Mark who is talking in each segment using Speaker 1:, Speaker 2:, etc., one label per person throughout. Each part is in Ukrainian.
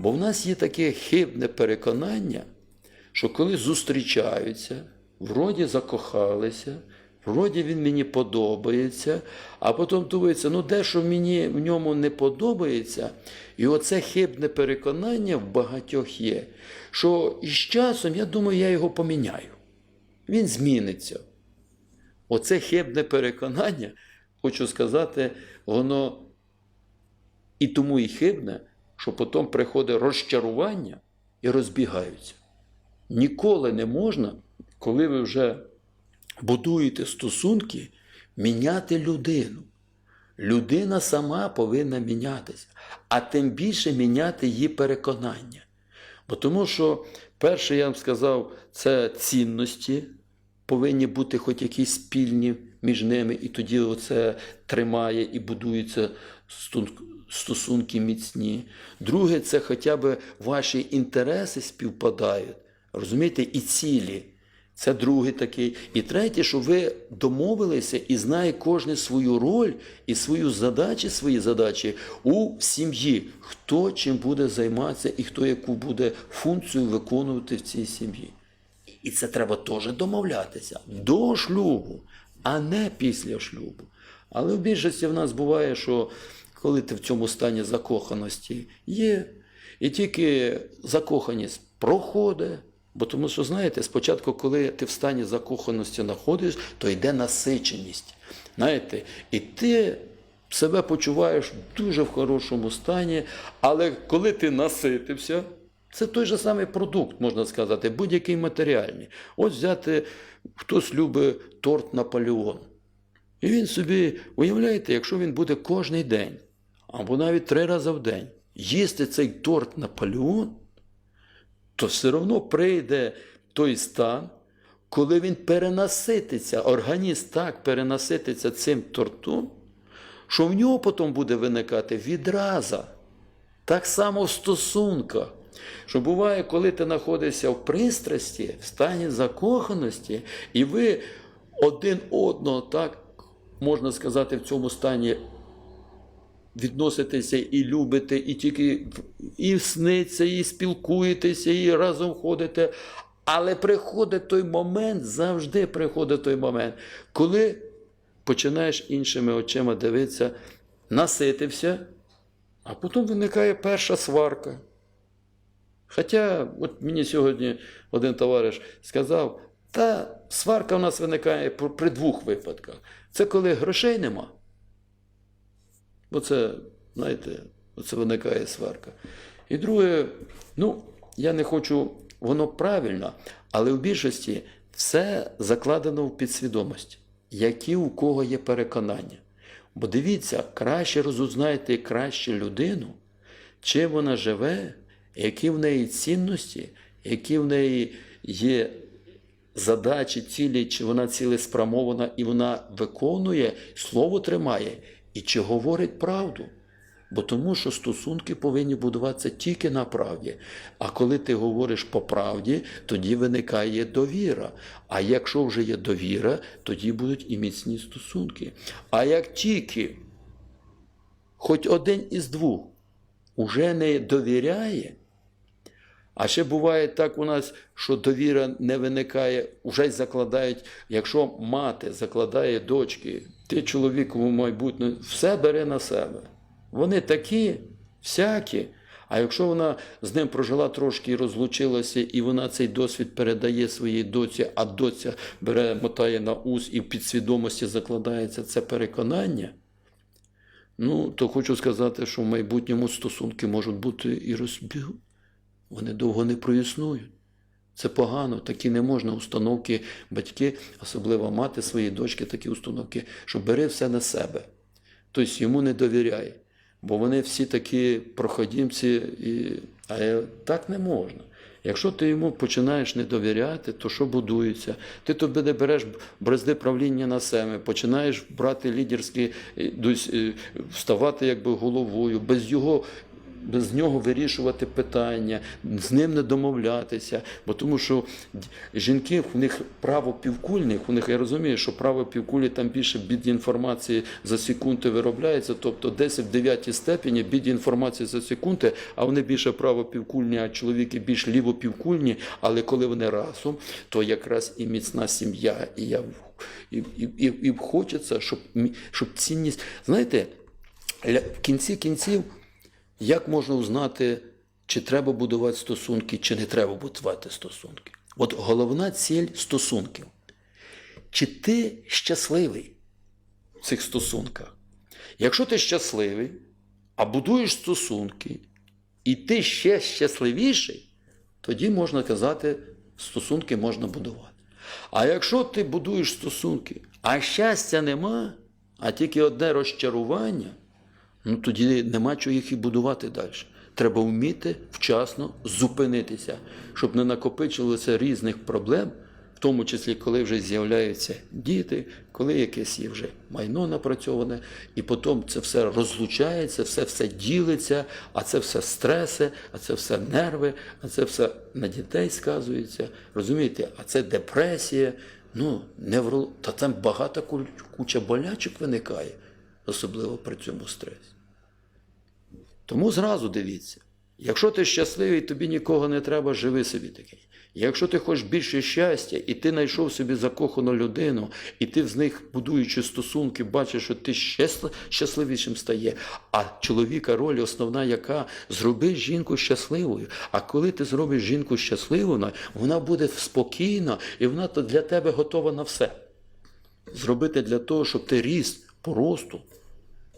Speaker 1: Бо в нас є таке хибне переконання, що коли зустрічаються, вроді закохалися, вроді він мені подобається, а потім думається, ну дещо мені в ньому не подобається. І оце хибне переконання в багатьох є, що із часом, я думаю, я його поміняю. Він зміниться. Оце хибне переконання, хочу сказати, воно і тому і хибне, що потім приходить розчарування і розбігаються. Ніколи не можна, коли ви вже будуєте стосунки, міняти людину. Людина сама повинна мінятися, а тим більше міняти її переконання. Бо тому що, перше, я вам сказав, це цінності, повинні бути хоч якісь спільні між ними, і тоді це тримає і будуються стун- стосунки міцні. Друге, це хоча б ваші інтереси співпадають, розумієте, і цілі. Це другий такий. І третє, що ви домовилися і знає кожен свою роль і свою задачі, свої задачі у сім'ї, хто чим буде займатися і хто яку буде функцію виконувати в цій сім'ї. І це треба теж домовлятися до шлюбу, а не після шлюбу. Але в більшості в нас буває, що коли ти в цьому стані закоханості є, і тільки закоханість проходить. Бо тому що, знаєте, спочатку, коли ти в стані закоханості знаходиш, то йде насиченість. Знаєте, і ти себе почуваєш дуже в хорошому стані, але коли ти наситився, це той же самий продукт, можна сказати, будь-який матеріальний. Ось взяти, хтось любить торт Наполеон. І він собі, уявляєте, якщо він буде кожний день, або навіть три рази в день, їсти цей торт Наполеон, то все одно прийде той стан, коли він перенасититься, організм так перенасититься цим тортом, що в нього потім буде виникати відраза. Так само в стосунках. Що буває, коли ти знаходишся в пристрасті, в стані закоханості, і ви один одного, так можна сказати, в цьому стані відноситеся і любите, і тільки і сниться, і спілкуєтеся, і разом ходите. Але приходить той момент, завжди приходить той момент, коли починаєш іншими очима дивитися, наситився, а потім виникає перша сварка. Хоча, от мені сьогодні один товариш сказав, та сварка у нас виникає при двох випадках. Це коли грошей нема. Бо це, знаєте, оце виникає сварка. І друге, ну, я не хочу, воно правильно, але в більшості все закладено в підсвідомості, які у кого є переконання. Бо дивіться, краще розузнаєте краще людину, чим вона живе, які в неї цінності, які в неї є задачі, цілі, чи вона цілеспрямована і вона виконує, слово тримає і чи говорить правду. Бо тому, що стосунки повинні будуватися тільки на правді. А коли ти говориш по правді, тоді виникає довіра. А якщо вже є довіра, тоді будуть і міцні стосунки. А як тільки хоч один із двох уже не довіряє, а ще буває так у нас, що довіра не виникає, вже закладають, якщо мати закладає дочки, ти чоловіку в майбутнє все бере на себе. Вони такі, всякі. А якщо вона з ним прожила трошки і розлучилася, і вона цей досвід передає своїй доці, а доця бере, мотає на ус і в підсвідомості закладається це переконання, ну, то хочу сказати, що в майбутньому стосунки можуть бути і розбіг. Вони довго не проіснують. Це погано, такі не можна установки, батьки, особливо мати своїй дочки, такі установки, що бери все на себе. Тобто йому не довіряє. Бо вони всі такі проходімці, і... а так не можна. Якщо ти йому починаєш не довіряти, то що будується? Ти тобі не береш бразди правління на себе, починаєш брати лідерські, е, е, вставати якби головою, без його без нього вирішувати питання, з ним не домовлятися. Бо тому що жінки, у них право півкульних, у них я розумію, що право півкулі там більше бід інформації за секунди виробляється, тобто десь в 9 степені бід інформації за секунди, а вони більше право півкульні, а чоловіки більш лівопівкульні, але коли вони разом, то якраз і міцна сім'я, і я і, і, і, і хочеться, щоб, щоб цінність. Знаєте, в кінці кінців, як можна узнати, чи треба будувати стосунки, чи не треба будувати стосунки? От головна ціль стосунків. Чи ти щасливий в цих стосунках? Якщо ти щасливий, а будуєш стосунки, і ти ще щасливіший, тоді можна казати, стосунки можна будувати. А якщо ти будуєш стосунки, а щастя нема, а тільки одне розчарування, ну тоді нема чого їх і будувати далі. Треба вміти вчасно зупинитися, щоб не накопичилося різних проблем, в тому числі, коли вже з'являються діти, коли якесь є вже майно напрацьоване, і потім це все розлучається, все все ділиться, а це все стреси, а це все нерви, а це все на дітей сказується. Розумієте, а це депресія. Ну, невро... Та там багато куль- куча болячок виникає, особливо при цьому стресі. Тому зразу дивіться, якщо ти щасливий, тобі нікого не треба, живи собі такий. Якщо ти хочеш більше щастя, і ти знайшов собі закохану людину, і ти з них, будуючи стосунки, бачиш, що ти щасливішим стає. А чоловіка роль основна, яка зроби жінку щасливою. А коли ти зробиш жінку щасливою, вона буде спокійна, і вона для тебе готова на все. Зробити для того, щоб ти ріс по росту,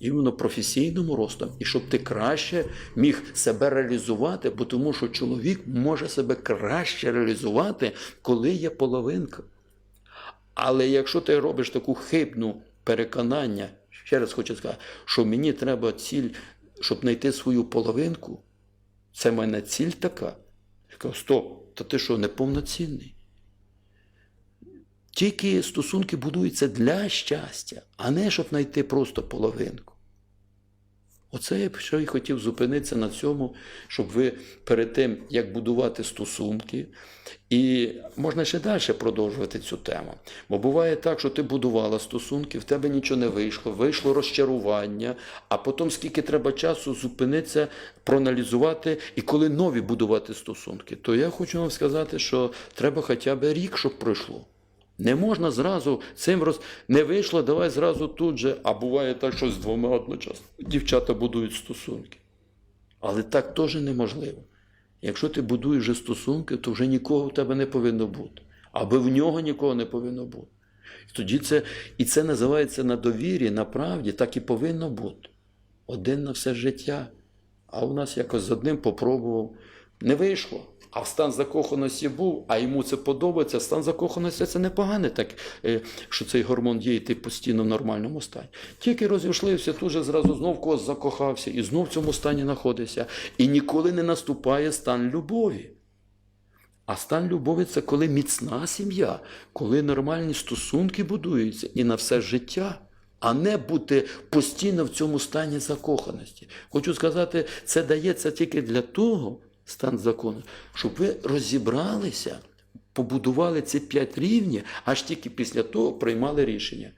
Speaker 1: іменно професійному ростом, і щоб ти краще міг себе реалізувати, бо тому що чоловік може себе краще реалізувати, коли є половинка. Але якщо ти робиш таку хибну переконання, ще раз хочу сказати, що мені треба ціль, щоб знайти свою половинку, це в мене ціль така. Я кажу, стоп, та ти що, неповноцінний? Тільки стосунки будуються для щастя, а не щоб знайти просто половинку. Оце я б що і хотів зупинитися на цьому, щоб ви перед тим, як будувати стосунки, і можна ще далі продовжувати цю тему. Бо буває так, що ти будувала стосунки, в тебе нічого не вийшло, вийшло розчарування, а потім скільки треба часу зупинитися, проаналізувати і коли нові будувати стосунки, то я хочу вам сказати, що треба хоча б рік, щоб пройшло. Не можна зразу цим роз... не вийшло, давай зразу тут же. А буває так, що з двома одночасно. Дівчата будують стосунки. Але так теж неможливо. Якщо ти будуєш вже стосунки, то вже нікого в тебе не повинно бути. Аби в нього нікого не повинно бути. І тоді це, і це називається на довірі, на правді, так і повинно бути. Один на все життя. А у нас якось з одним попробував. Не вийшло. А в стан закоханості був, а йому це подобається. Стан закоханості це непогане, так е, що цей гормон є, і ти постійно в нормальному стані. Тільки розійшлився, тут же зразу знов когось закохався і знов в цьому стані знаходиться. І ніколи не наступає стан любові. А стан любові це коли міцна сім'я, коли нормальні стосунки будуються і на все життя, а не бути постійно в цьому стані закоханості. Хочу сказати, це дається тільки для того, стан закону, щоб ви розібралися, побудували ці п'ять рівнів, аж тільки після того приймали рішення.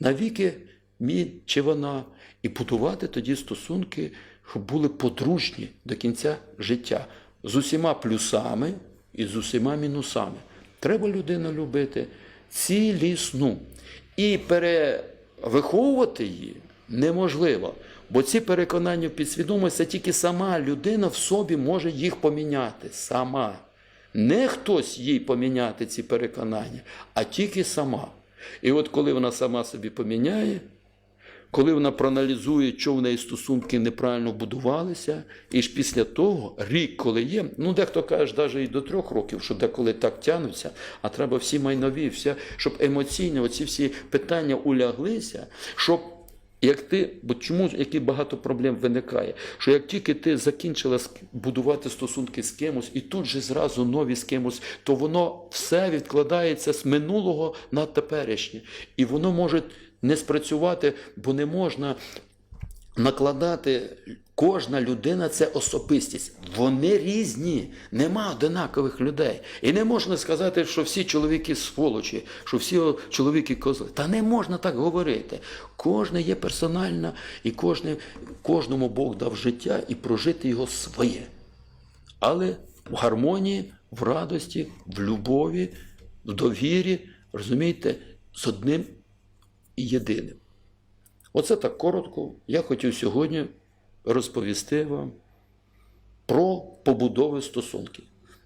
Speaker 1: Навіки він чи вона, і будувати тоді стосунки, щоб були подружні до кінця життя з усіма плюсами і з усіма мінусами. Треба людину любити цілісну. І перевиховувати її неможливо. Бо ці переконання підсвідомості тільки сама людина в собі може їх поміняти. Сама. Не хтось їй поміняти ці переконання, а тільки сама. І от коли вона сама собі поміняє, коли вона проаналізує, що в неї стосунки неправильно будувалися, і ж після того, рік, коли є, ну дехто каже, навіть і до трьох років, що деколи так тянуться, а треба всі майнові, вся, щоб емоційно оці всі питання уляглися, щоб як ти, бо чому які багато проблем виникає? Що як тільки ти закінчила будувати стосунки з кимось, і тут же зразу нові з кимось, то воно все відкладається з минулого на теперішнє. І воно може не спрацювати, бо не можна накладати Кожна людина це особистість. Вони різні, нема одинакових людей. І не можна сказати, що всі чоловіки сволочі, що всі чоловіки козли. Та не можна так говорити. Кожне є персональна, і кожне, кожному Бог дав життя і прожити його своє. Але в гармонії, в радості, в любові, в довірі, розумієте, з одним і єдиним. Оце так коротко. Я хотів сьогодні розповісти вам про побудову стосунків.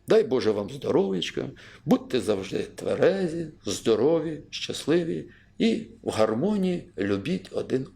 Speaker 1: Дай Боже вам здоров'ячка, будьте завжди тверезі, здорові, щасливі і в гармонії любіть один.